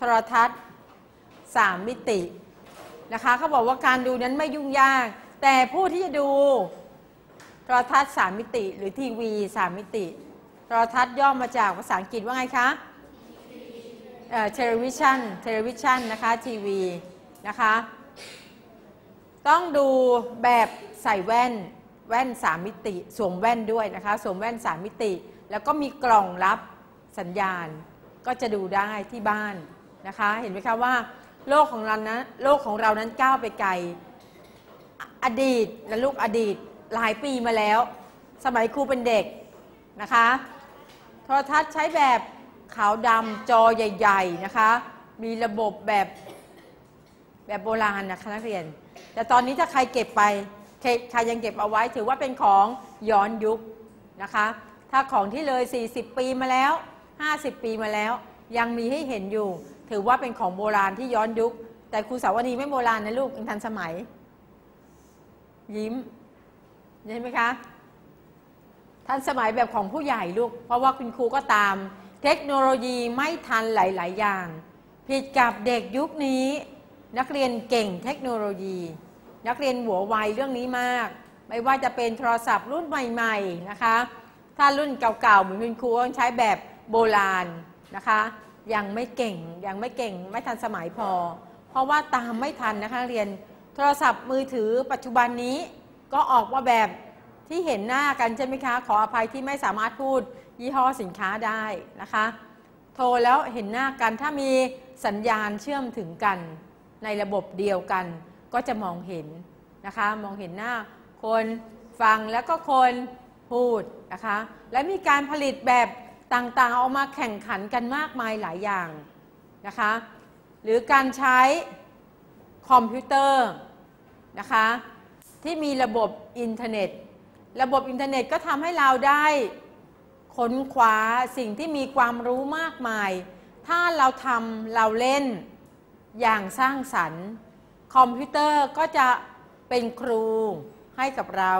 ทรทัศน์ 3 มิตินะคะเขาบอกว่าการดูนั้นไม่ยุ่งยาก แต่ผู้ที่จะดูโทรทัศน์3มิติ หรือทีวี3มิติโทรทัศน์ย่อมาจากภาษาอังกฤษว่าไงคะเอ่อ television television นะคะทีวีนะคะต้องดูแบบใส่แว่นแว่น 3 มิติสวมแว่นด้วยนะคะสวมแว่น 3 มิติ แล้วก็มีกล่องรับสัญญาณ ก็จะดูได้ที่บ้าน นะคะ เห็นไหมคะว่าโลกของเรานะโลกของเรานั้นก้าวไปไกล อดีตและลูกอดีตหลายปีมาแล้ว สมัยครูเป็นเด็กนะคะโทรทัศน์ใช้แบบขาวดำจอใหญ่ ๆนะคะ มีระบบแบบแบบโบราณนะคะนักเรียน แต่ตอนนี้ถ้าใครเก็บไปใครยังเก็บเอาไว้ถือว่าเป็นของย้อนยุคนะคะ ถ้าของที่เลย 40 ปีมาแล้ว 50 ปีมาแล้ว ยังมีให้เห็นอยู่ ถือว่าเป็นของโบราณที่ย้อนยุค แต่ครูสาวนีไม่โบราณนะลูกยังทันสมัย ยิ้มเห็นไหมคะทันสมัยแบบของผู้ใหญ่ลูก เพราะว่าคุณครูก็ตาม เทคโนโลยีไม่ทันหลาย ๆ อย่าง ผิดกับเด็กยุคนี้ นักเรียนเก่งเทคโนโลยี นักเรียนหัวไวเรื่องนี้มาก ไม่ว่าจะเป็นโทรศัพท์รุ่นใหม่ ๆ นะคะ ถ้ารุ่นเก่า ๆ เหมือนคุณครูต้องใช้แบบโบราณ นะคะ ยังไม่เก่งยังไม่เก่งไม่ทันสมัยพอ เพราะว่าตามไม่ทันนะคะเรียนโทรศัพท์มือถือปัจจุบันนี้ก็ออกมาแบบที่เห็นหน้ากันใช่ไหมคะ ขออภัยที่ไม่สามารถพูดยี่ห้อสินค้าได้นะคะ โทรแล้วเห็นหน้ากันถ้ามีสัญญาณเชื่อมถึงกัน ในระบบเดียวกัน ก็จะมองเห็นนะคะ มองเห็นหน้าคนฟังแล้วก็คนพูดนะคะ และมีการผลิตแบบ ต่างๆออกมาแข่งขันกันมากมายหลายอย่างนะคะ หรือการใช้คอมพิวเตอร์นะคะที่มีระบบอินเทอร์เน็ต ระบบอินเทอร์เน็ตก็ทำให้เราได้ค้นคว้าสิ่งที่มีความรู้มากมาย ถ้าเราทำเราเล่นอย่างสร้างสรรค์ คอมพิวเตอร์ก็จะเป็นครูให้กับเรา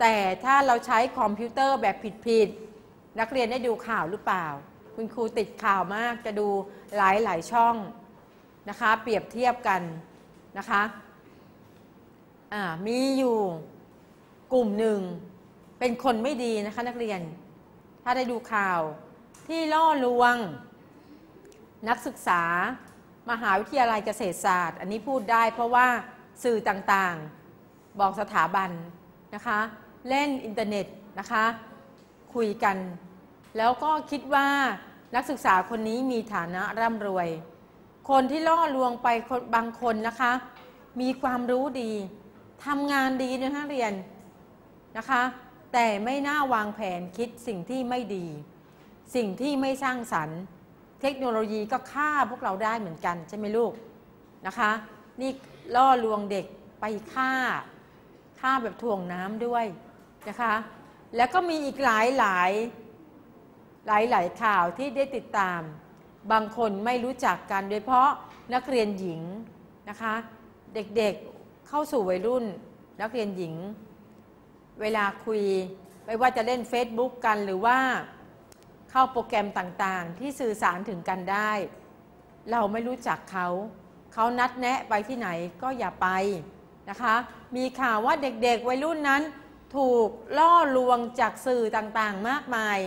แต่ถ้าเราใช้คอมพิวเตอร์แบบผิดๆ นักเรียนได้ดูข่าวหรือเปล่า คุณครูติดข่าวมากจะดูหลายๆช่องนะคะ เปรียบเทียบกันนะคะมีอยู่กลุ่มหนึ่งเป็นคนไม่ดีนะคะนักเรียน ถ้าได้ดูข่าวที่ล่อลวง นักศึกษา มหาวิทยาลัยเกษตรศาสตร์ อันนี้พูดได้เพราะว่าสื่อต่างๆบอกสถาบันนะคะ เล่นอินเทอร์เน็ตนะคะ คุยกัน แล้วก็คิดว่านักศึกษาคนนี้มีฐานะร่ำรวย คนที่ล่อลวงไปบางคนนะคะ มีความรู้ดีทำงานดีในนักเรียนนะคะ แต่ไม่น่าวางแผนคิดสิ่งที่ไม่ดี สิ่งที่ไม่สร้างสรรค์ เทคโนโลยีก็ฆ่าพวกเราได้เหมือนกันใช่ไหมลูกนะคะ นี่ล่อลวงเด็กไปฆ่าฆ่าแบบถ่วงน้ำด้วยนะคะ แล้วก็มีอีกหลายหลายหลายหลายข่าวที่ได้ติดตาม บางคนไม่รู้จักกันโดยเฉพาะนักเรียนหญิงนะคะ เด็กๆเข้าสู่วัยรุ่น นักเรียนหญิง เวลาคุยไม่ว่าจะเล่น Facebook กันหรือว่าเข้าโปรแกรมต่างๆ ที่สื่อสารถึงกันได้ เราไม่รู้จักเขาเขานัดแนะไปที่ไหนก็อย่าไปนะคะ มีข่าวว่าเด็กๆ วัยรุ่นนั้น ถูกล่อลวงจากสื่อต่างๆมากมาย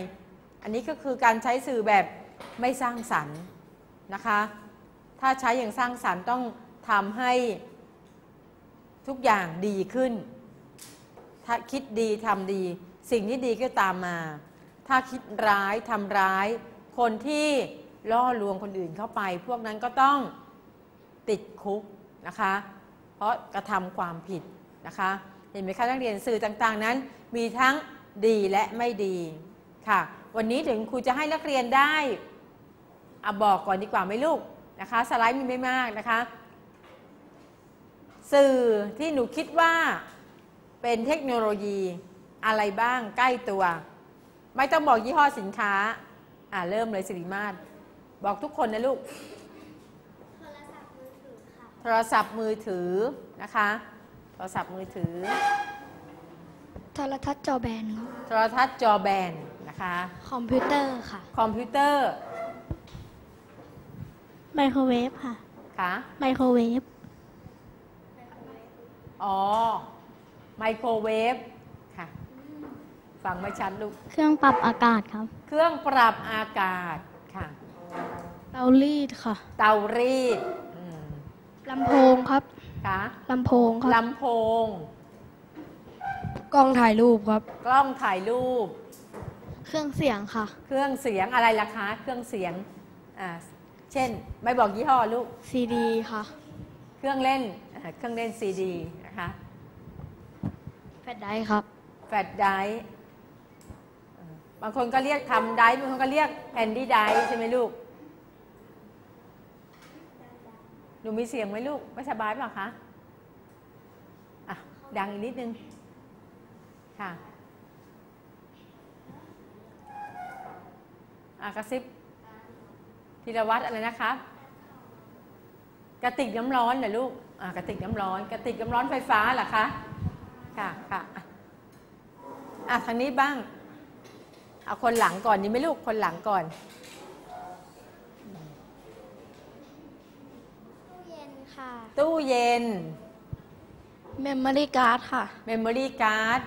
อันนี้ก็คือการใช้สื่อแบบไม่สร้างสรรค์นะคะ ถ้าใช้อย่างสร้างสรรค์ต้องทำให้ทุกอย่างดีขึ้น ถ้าคิดดีทำดี สิ่งที่ดีก็ตามมา ถ้าคิดร้ายทำร้าย คนที่ล่อลวงคนอื่นเข้าไป พวกนั้นก็ต้องติดคุกนะคะ เพราะกระทำความผิดนะคะ เห็นไหมคะนักเรียนสื่อต่างๆนั้น มีทั้งดีและไม่ดีค่ะ วันนี้ถึงครูจะให้นักเรียนได้อะบอกก่อนดีกว่าไหมลูกนะคะสไลด์มีไม่มากนะคะ สื่อที่หนูคิดว่าเป็นเทคโนโลยีอะไรบ้างใกล้ตัว ไม่ต้องบอกยี่ห้อสินค้า อ่าเริ่มเลยสิริมาศบอกทุกคนนะลูก โทรศัพท์มือถือค่ะ โทรศัพท์มือถือนะคะ โทรศัพท์มือถือ โทรทัศน์จอแบนครับโทรทัศน์จอแบนนะคะ คอมพิวเตอร์ค่ะ คอมพิวเตอร์ไมโครเวฟค่ะค่ะไมโครเวฟอ๋อ ไมโครเวฟค่ะ ฟังไม่ชัดลูก เครื่องปรับอากาศครับ เครื่องปรับอากาศค่ะ เตารีดค่ะ เตารีดอืมลำโพงครับ ค่ะลำโพงครับลำโพง กล้องถ่ายรูปครับ กล้องถ่ายรูป เครื่องเสียงค่ะ เครื่องเสียงอะไรล่ะคะ เครื่องเสียงอ่าเช่น ไม่บอกยี่ห้อลูกซีดีค่ะ เครื่องเล่นอ่าเครื่องเล่นซีดีนะคะแฟลชไดรฟ์ครับแฟลชไดรฟ์อ่าบางคนก็เรียกทำไดรฟ์บางคนก็เรียกแอนดี้ไดรฟ์ใช่ไหมลูก ห นูมีเสียงไหมลูก ไม่สบายเปล่าคะ อะ ดังอีกนิดนึง ค่ะ อะกระซิบธีรวัตรอะไรนะคะ กระติกน้ำร้อนเหรอลูก อะกระติกน้ำร้อน กระติกน้ำร้อนไฟฟ้าเหรอคะ ค่ะค่ะ อะอะทางนี้บ้าง เอาคนหลังก่อนดีไหมลูก คนหลังก่อน ค่ะ ตู้เย็นเมมโมรี่การ์ดค่ะเมมโมรี่การ์ด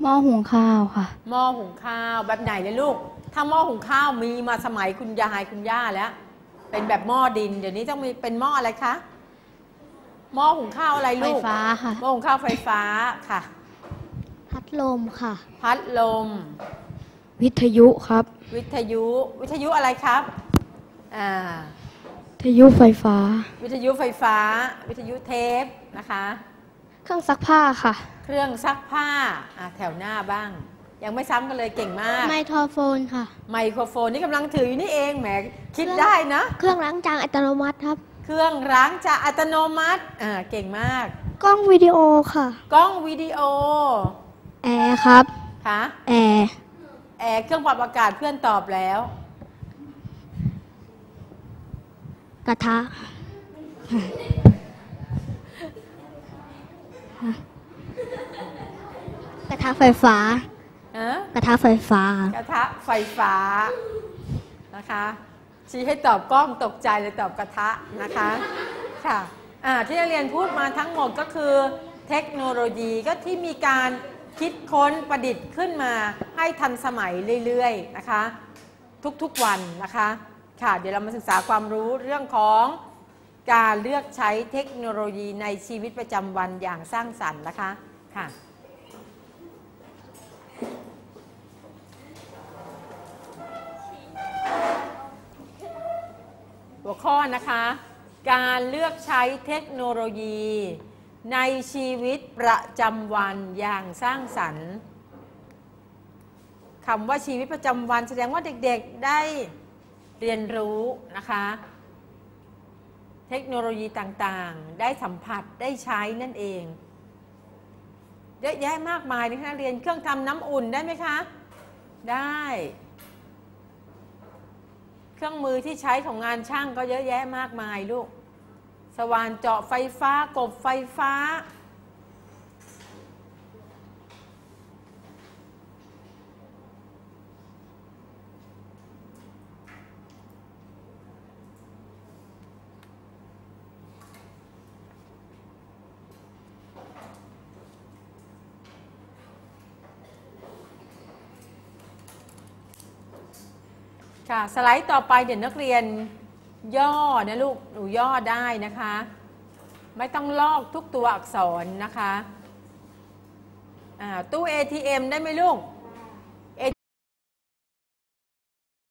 หม้อหุงข้าวค่ะ หม้อหุงข้าวแบบไหนเลยลูก ถ้าหม้อหุงข้าวมีมาสมัยคุณยายคุณย่าแล้ว เป็นแบบหม้อดิน เดี๋ยวนี้ต้องมีเป็นหม้ออะไรคะ หม้อหุงข้าวอะไรไฟลูกฟ้าค่ะ หม้อหุงข้าวไฟฟ้าค่ะ พัดลมค่ะ พัดลม วิทยุครับ วิทยุ วิทยุอะไรครับ อ่าวิ ทยุไฟฟ้า วิทยุไฟฟ้า วิทยุเทปนะคะ เครื่องซักผ้าค่ะ เครื่องซักผ้าอะแถวหน้าบ้าง ยังไม่ซ้ำกันเลยเก่งมาก ไมโครโฟนค่ะ ไมโครโฟนนี่กำลังถืออยู่นี่เองแหมคิดได้นะ เครื่องล้างจานอัตโนมัติครับ เครื่องล้างจะอัตโนมัติอ่าเก่งมาก กล้องวิดีโอค่ะ กล้องวิดีโอ แอร์ครับ ค่ะ แอร์ แอร์เครื่องปรับอากาศเพื่อนตอบแล้ว กระทะกระทะไฟฟ้าฮะกระทะไฟฟ้า กระทะไฟฟ้านะคะ ชี้ให้ตอบกล้องตกใจเลยตอบกระทะนะคะค่ะอ่าที่นักเรียนพูดมาทั้งหมดก็คือเทคโนโลยีก็ที่มีการคิดค้นประดิษฐ์ขึ้นมาให้ทันสมัยเรื่อยๆนะคะ ทุกๆวันนะคะ ค่ะเดี๋ยวเรามาศึกษาความรู้เรื่องของการเลือกใช้เทคโนโลยีในชีวิตประจำวันอย่างสร้างสรรค์นะคะค่ะหัวข้อนะคะ การเลือกใช้เทคโนโลยี ในชีวิตประจำวันอย่างสร้างสรรค์คำว่าชีวิตประจำวันแสดงว่าเด็กๆได้ เรียนรู้นะคะ เทคโนโลยีต่างๆ ได้สัมผัสได้ใช้นั่นเองเยอะแยะมากมายนะคะเรียนเครื่องทำน้ำอุ่นได้ไหมคะ ได้ เครื่องมือที่ใช้ของงานช่างก็เยอะแยะมากมายลูก สว่านเจาะไฟฟ้ากบไฟฟ้า ค่ะสไลด์ต่อไปเดี๋ยวนักเรียนย่อนะลูกหนูย่อได้นะคะ ไม่ต้องลอกทุกตัวอักษรนะคะตู้ ATM ได้ไหมลูก